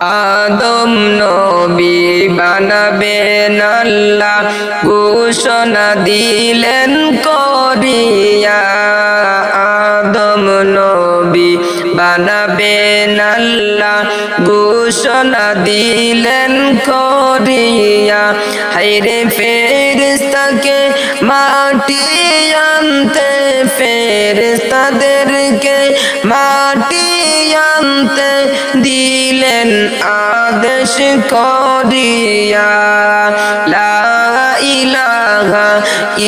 আদম নবী বানাবেন আল্লাহ, ঘোষণা দিলেন করিয়া। আদম নবী বানাবেন আল্লাহ, ঘোষণা দিলেন করিয়া। হাইরে ফেরিস্তাকে মাটি আনতে ফেরিস্তাদেরকে মাটি আনতে দিলেন আদেশ করিয়া লা ইলাহা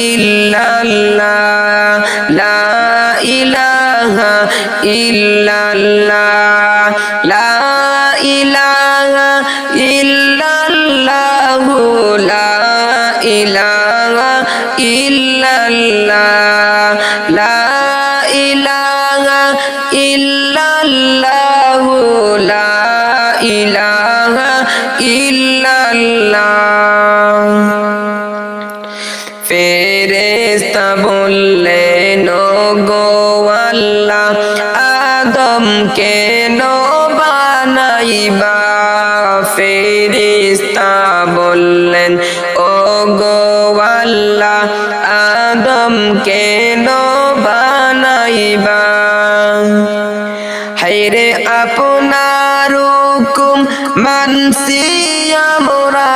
ইল্লাল্লাহ লা ইলাহা ইল্লাল্লাহ ইল্লাল্লাহ লা ইলাহা ইল্লাল্লাহ। ফেরেশতা বললেন গো আল্লাহ আদম কেন বানাইবা? ফেরেস্তা মানসি আমরা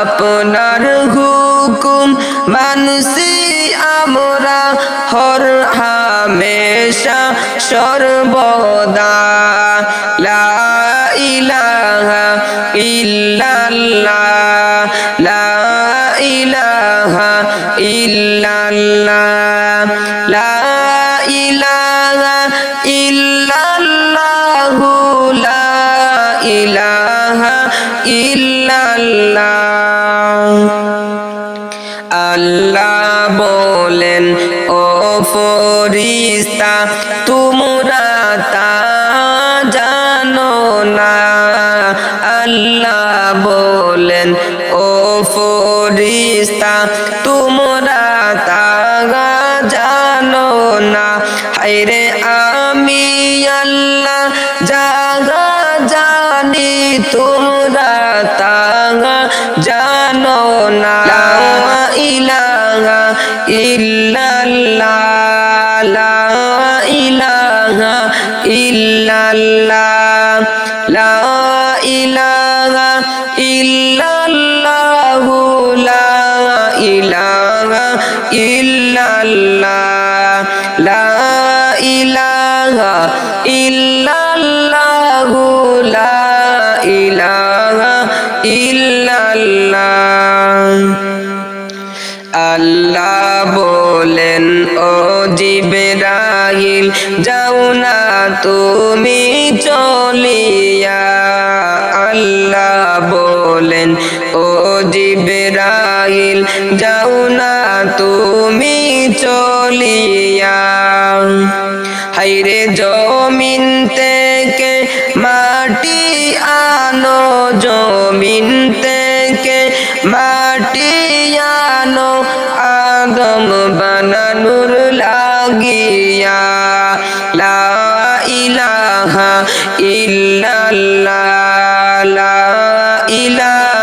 আপনার হুকুম। মানসি আমরা হর হামেশা সর্বদা। লা ইলাহা ইল্লাল্লাহ, লা ইলাহা ইল্লাল্লাহ, লা ইলাহা ইল্লাল্লাহ। ইল্লাল্লাহ আল্লাহ বলেন, ও ফরিস্তা, তোমরা তা জানো না। আল্লাহ বলেন, ও ফরিস্তা, তোমরা তা জানো না। হাইরে জানো না ইলাহা ইল্লাল্লাহ, লা ইলাহা ইল্লাল্লাহ, লা ইলাহা ইল্লাল্লাহ, লা ইলাহা ইল্লাল্লাহ, লা ইলাহা বলেন, ও জিবরাইল, যাও না তুমি চলিয়া। আল্লাহ বলেন, ও জিবরাইল, যাও না তুমি চলিয়া। হাইরে জমিন থেকে মাটি আনো, জমিন থেকে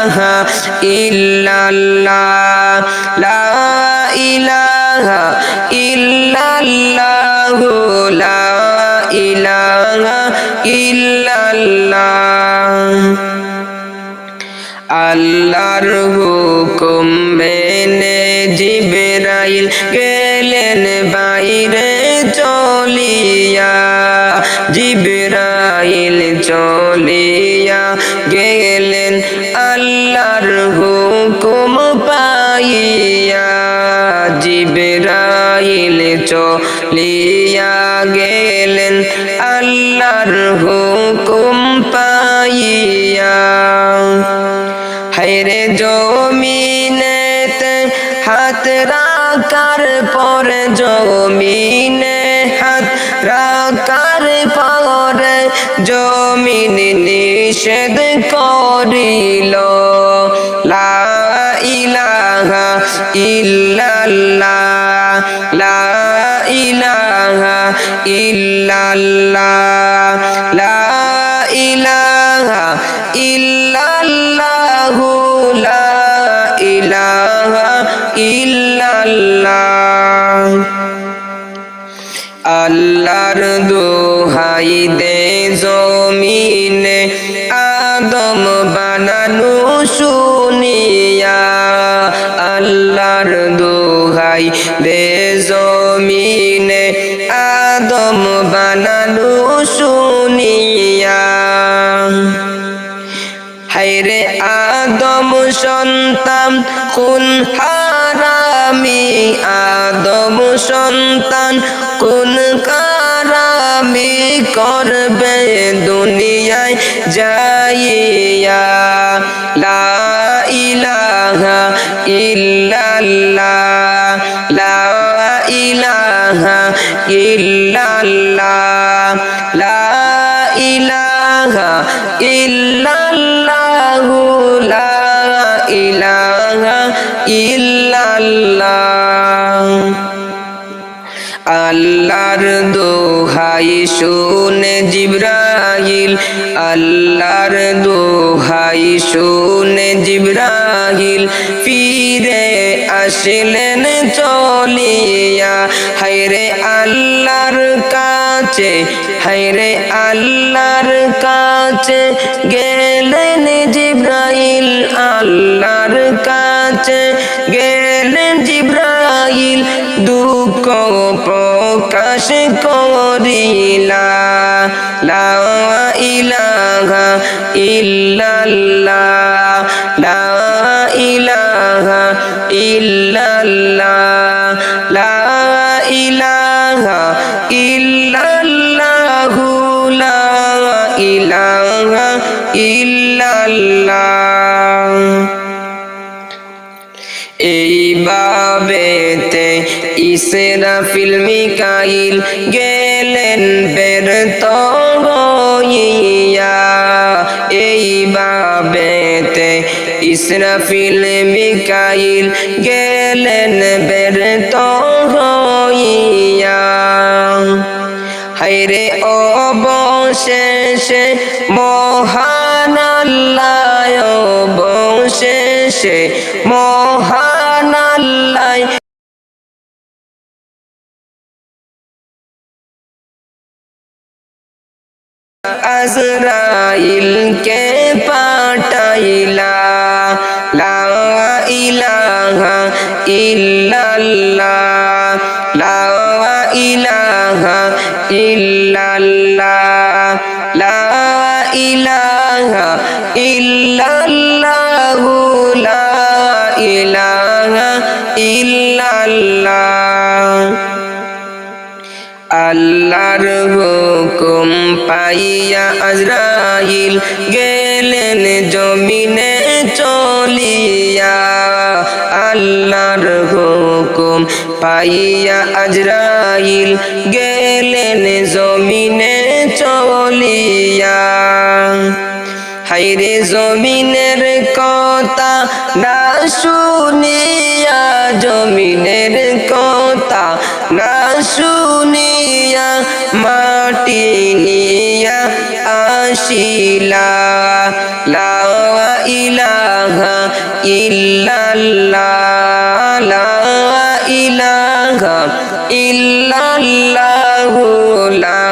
ইলাহা ইল্লাল্লাহ, লা ইলাহা ইল্লাল্লাহ, লা ইলাহা ইল্লাল্লাহ। আল্লাহর হুকুম মেনে জিবরাইল গেলেন বাইরে চলিয়া। গেলেন আল্লাহর হুকুম পাইয়া। হাইরে জমিনেতে হাত রাখার পর জমিনে হাত রাখার পরে জমিন নিষেধ করিল। লা ইলাহা ইল্লাল্লাহ। ইল্লাল্লাহ লা ইলাহা ইল্লাল্লাহু আল্লাহর দোহাই দে জমিনে আদম বানানো শুনিয়া আল্লাহর দোহাই দে বানানো শুনিয়া। হাইরে আদম সন্তান, কোন হারামি? আদম সন্তান, কোন কারামি? করবে দুনিয়ায় যাইয়া। লা ইলাহা ইল্লাল্লাহ। ইল্লাল্লাহ লা ইলাহা ইল্লাল্লাহ। আল্লাহর দোহাই শুনে জিব্রাহিল আল্লাহর দোহাই শুনে জিব্রাহিল ফিরে আসলেন চলিয়া। হায়রে আল্লাহর কাছে, হায়রে আল্লাহর কাছে গেলেন জিব্রাইল, আল্লাহর কাছে গেলেন জিব্রাইল, দুঃখ প্রকাশ করিলা, লা ইলাহা ইল্লাল্লাহ, লা ইলাহা ইল্লাল্লাহ। ইলাহা ইল্লাল্লাহ। এইভাবেতে ইসরাফিল মিকাইল গেলেন বেরত হইয়া এইভাবেতে ইসরাফিল মিকাইল গেলেন বেরত হইয়া হাইরে অবশেষে মহান আল্লাহ অবশেষে মহান আল্লাহ। আজরাইলকে পাঠাইলা লা ইলাহা ইল্লাল্লাহ লা ইলাহা ইল্লাল্লাহ। লা আল্লাহর হুকুম পাইয়া আজরাইল গেলেন জমিনে চলিয়া। আল্লাহর হুকুম পাইয়া আজরাইল গেলেন জমিনে চলিয়া। হাইরে জমিনের কথা না শুনিয়া, জমিনের কথা না শুনিয়া মাটি নিয়া আসিলা। লা ইলাহা ইল্লাল্লাহ, লা লা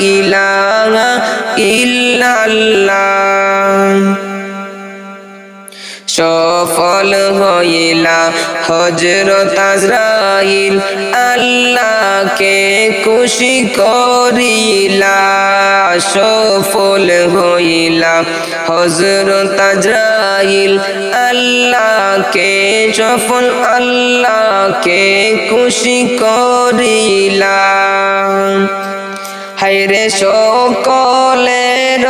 ইলাহা ইল্লাল্লাহ। সফল হইলা হজরত আজরাইল, আল্লাহকে খুশি করিলা। সফল হইলা হজরত আজরাইল, আল্লাহকে সফল, আল্লাহকে খুশি করিলা। হাইরে সকলের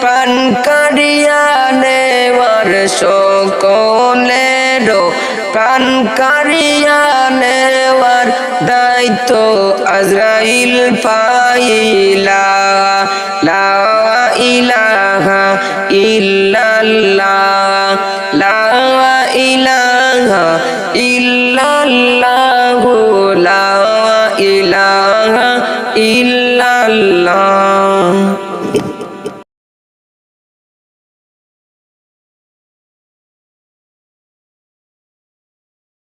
প্রাণ কাড়িয়া নেওয়ার সকলের প্রাণ কাড়িয়া নেওয়ার দায়িত্ব আজরাইল পাইলা। লা ইলাহা ইল্লাল্লাহ। লা ইলাহা ইল্লাল্লাহ লা ইলাহা ইল্লাল্লাহ Allah.